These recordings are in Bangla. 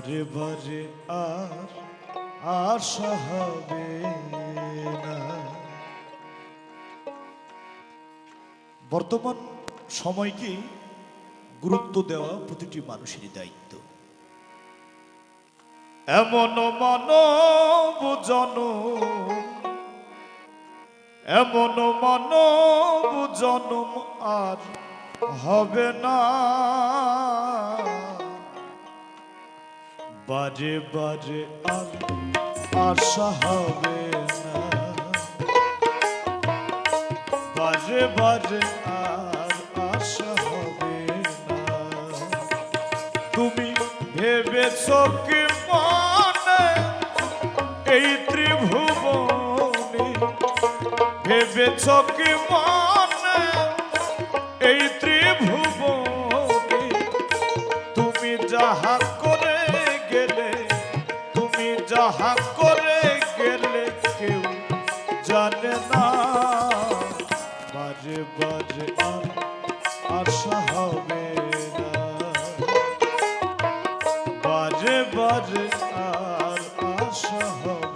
বারে বারে আর আশা হবে না। বর্তমান সময়কে গুরুত্ব দেওয়া প্রতিটি মানুষের দায়িত্ব। এমন মানব জন এমন মানব জনম আর হবে না। বাজে বাজে আর আশা হবে না। বাজে বাজে আর আশা হবে না। তুমি ভেবেছ কি মনে এই ত্রিভুবনে? ভেবেছ কি মনে যাহা করে গেলে কেউ জানে না। বাজে বাজে আর আশা হবে না। বাজে বাজে আর আশা হবে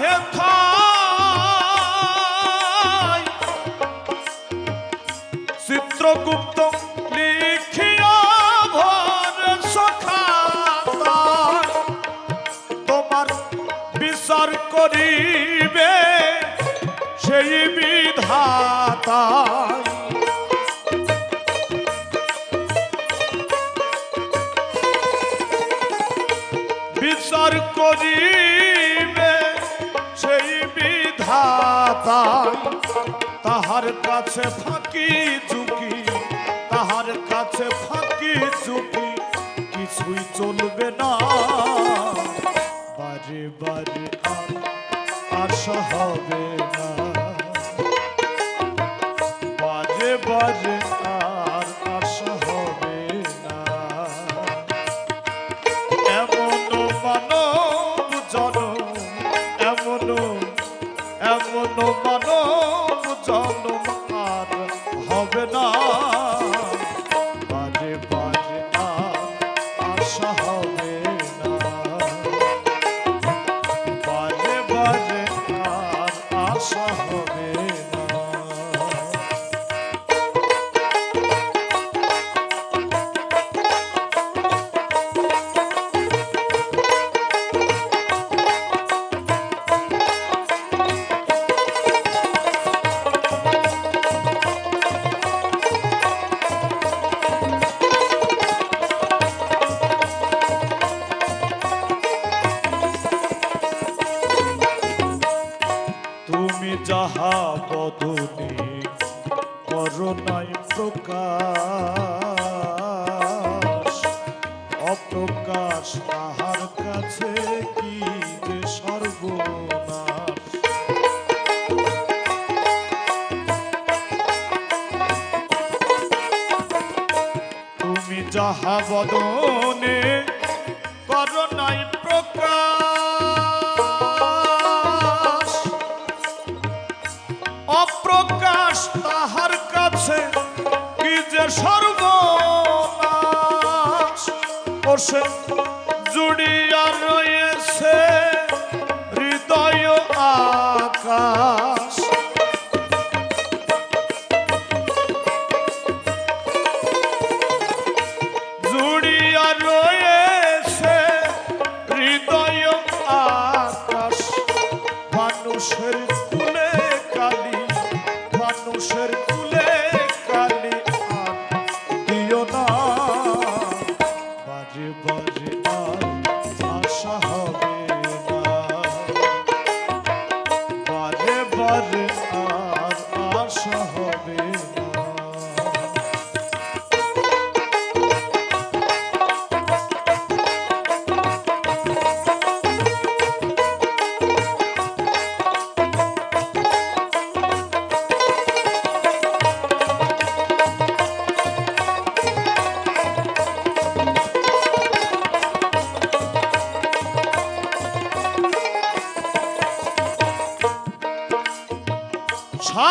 হেথায় চিত্রগুপ্ত লিখিয়া ভর সখাতা তোমার বিচার করিবে সেই বিধাতা তাহার কাছে ফাঁকি ঝুঁকি, তাহার কাছে ফাঁকি ঝুঁকি, কিছুই চলবে না। বারে বারে আশা হবে না। বাজে বাজে আর আশা হবে না। এমন মানব জনম এমন এমন হবে। অপ্রকাশ। অপ্রকাশ তাহার কাছে কি যে সর্বনাশ? তুমি যাহা বদনে করো নাই প্রকাশ অপ্রকাশ তাহার কাছে, কি যে সর্বনাশ। ওসে জুড়িয়া রয়েছে হৃদয় আকাশ। জুড়িয়া রয়েছে হৃদয় আকাশ, মানুষের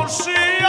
হব হুঁশিয়ার